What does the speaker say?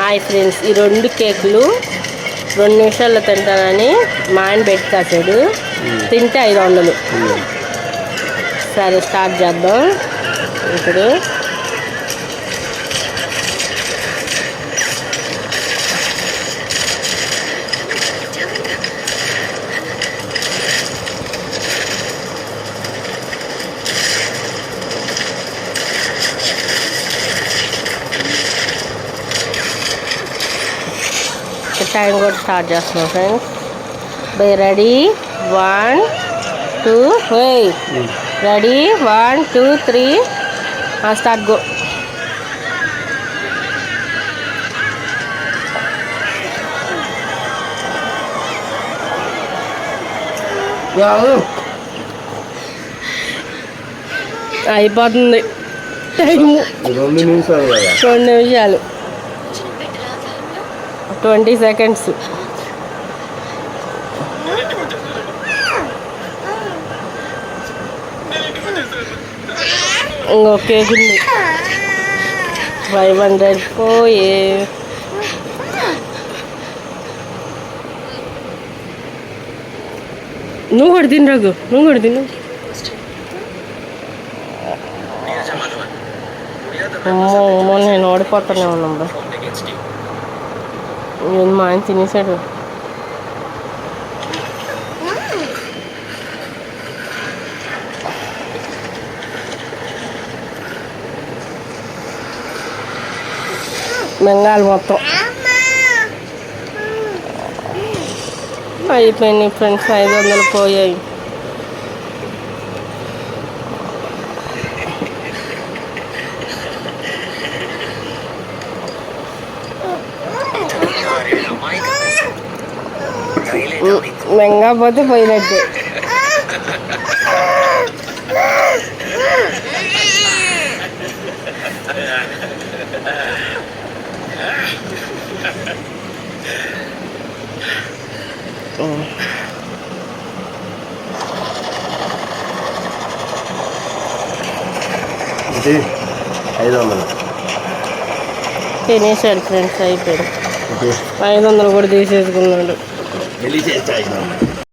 Hi friends ఈ రెండు కేకులు రెండు నిమిషాల్లో తింటానని మా ఆయన పెట్టుకాసాడు తింటే ఐదు వందలు. సరే స్టార్ట్ చేద్దాం. ఇప్పుడు టైం కూడా స్టార్ట్ చేస్తున్నాం friends bye ready one two వే ready one two three start go అయిపోతుంది. టైము రెండు నిమిషాలు. Twenty seconds. ఇంకో కేక్ ఉంది. Five hundred. పోయే నువ్వు కూడా తిను రఘు. నువ్వు కూడా తిను. అమ్మో అమ్మో నేను ఓడిపోతానే ఉన్నాం నేను మా ఆయన తినేసాడు బెంగాల్ మొత్తం అయిపోయినాయి ఫ్రెండ్స్ ఐదు వందలు పోయాయి బెంగా పోతే పోయినట్టే. ఇది ఐదు వందలు తినేసాడు ఫ్రెండ్స్ అయిపోయాడు ఐదు వందలు కూడా తీసేసుకున్నాడు. వెళ్ళి చేస్తే ఐదు వందలు